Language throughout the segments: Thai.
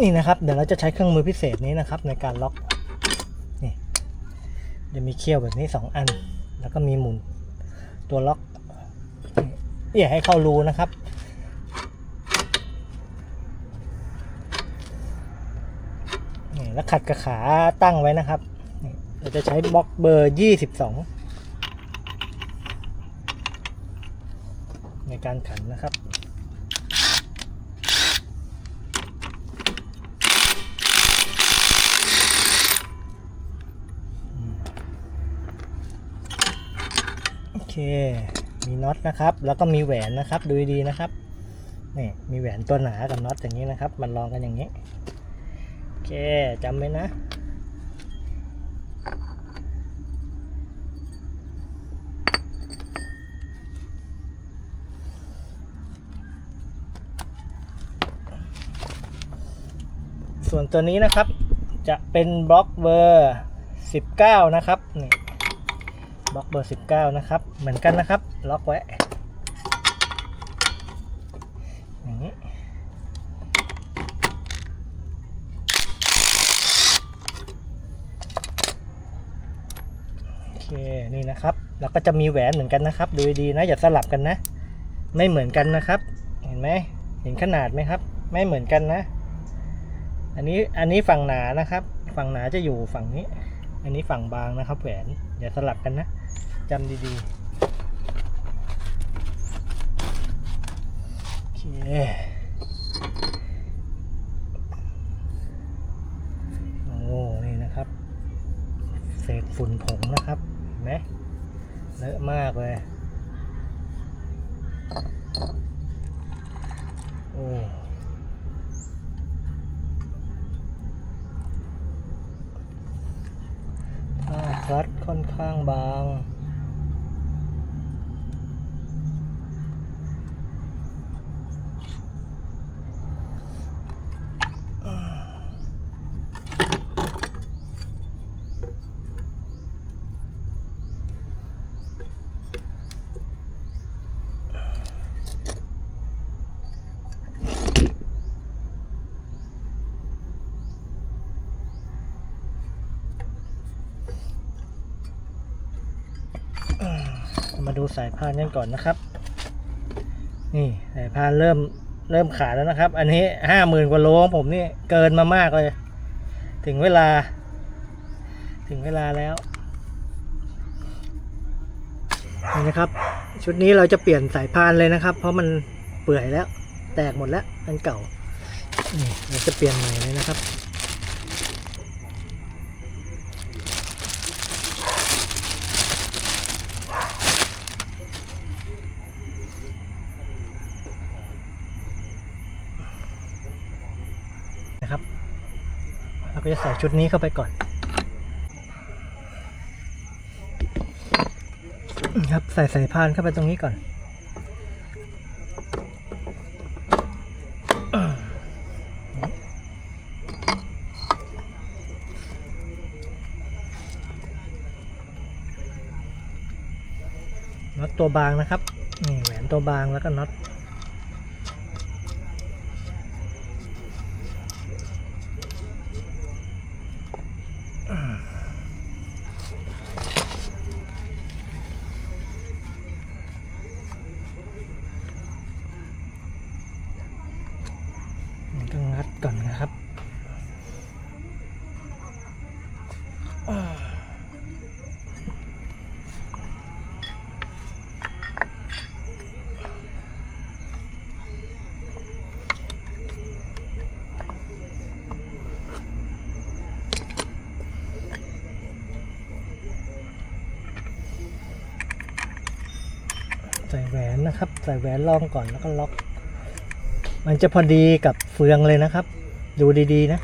นี่นะครับ เดี๋ยวเราจะใช้เครื่องมือพิเศษนี้นะครับ ในการล็อกนี่จะมีเขี้ยวแบบนี้สองอัน แล้วก็มีหมุนตัวล็อกนี่อย่าให้เข้ารูนะครับนี่แล้วขัดกับขาตั้งไว้นะครับเราจะใช้บล็อกเบอร์ 22 ในการขันนะครับ เค มีน็อตนะครับ แล้วก็มีแหวนนะครับ ดูดีนะครับ นี่ มีแหวนตัวหนากับน็อตอย่างนี้นะครับ มันรองกันอย่างนี้ โอเคจำไว้นะ ส่วนตัวนี้นะครับ จะเป็นบล็อกเบอร์ 19 นะครับ นี่ บล็อกเบอร์ 19 นะครับ เหมือนกันนะครับ ล็อกไว้อย่างนี้โอเคนี่นะครับแล้วก็จะมีแหวนเหมือนกันนะครับ ดูดีนะ อย่าสลับกันนะ ไม่เหมือนกันนะครับ เห็นไหมเห็นขนาดไหมครับ ไม่เหมือนกันนะ อันนี้อันนี้ฝั่งหนานะครับ ฝั่งหนาจะอยู่ฝั่งนี้ อันนี้ฝั่งบางนะครับแหวนอย่าสลับกันนะจำดีๆโอเคโอ้นี่นะครับ เศษฝุ่นผงนะครับเห็นไหมเลอะมากเลย โอ้ผ้า ค่อนข้างบาง มาดูสายพานกันก่อนนะครับ นี่สายพานเริ่มเริ่มขาดแล้วนะครับ อันนี้ห้าหมื่นกว่าโลของผมนี่เกินมามากเลย ถึงเวลา ถึงเวลาแล้วนี่นะครับ ชุดนี้เราจะเปลี่ยนสายพานเลยนะครับ เพราะมันเปื่อยแล้ว แตกหมดแล้วอันเก่านี่เราจะเปลี่ยนใหม่เลยนะครับนะครับ ก็จะใส่ชุดนี้เข้าไปก่อนครับใส่สายพานเข้าไปตรงนี้ก่อนน็อตตัวบางนะครับนี่แหวนตัวบางแล้วก็น็อต ใส่แหวนนะครับ ใส่แหวนรองก่อนแล้วก็ล็อก มันจะพอดีกับเฟืองเลยนะครับ ดูดีๆนะ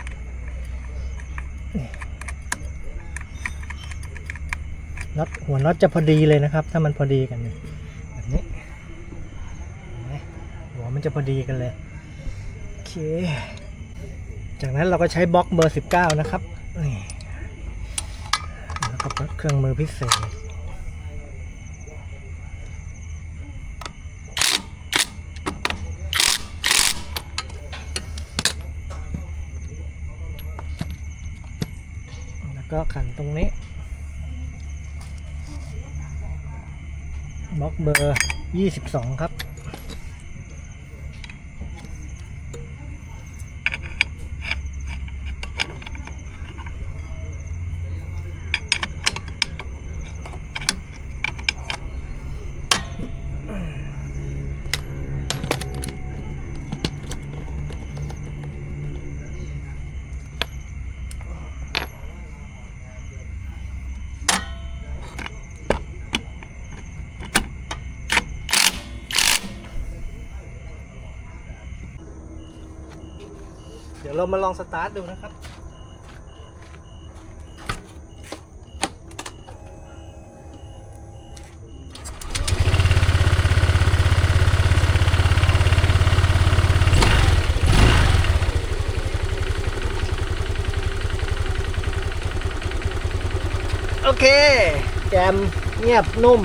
น็อตหัวน็อตจะพอดีเลยนะครับ ถ้ามันพอดีกันแบบนี้หัวมันจะพอดีกันเลยโอเคจากนั้นเราก็ใช้บล็อกเบอร์ 19 นะครับนี่แล้วก็เครื่องมือพิเศษก็ขันตรงนี้ บล็อกเบอร์ 22 ครับ ดี๋ยวเรามาลองสตาร์ทดูนะครับ โอเคแจมเงียบนุ่ม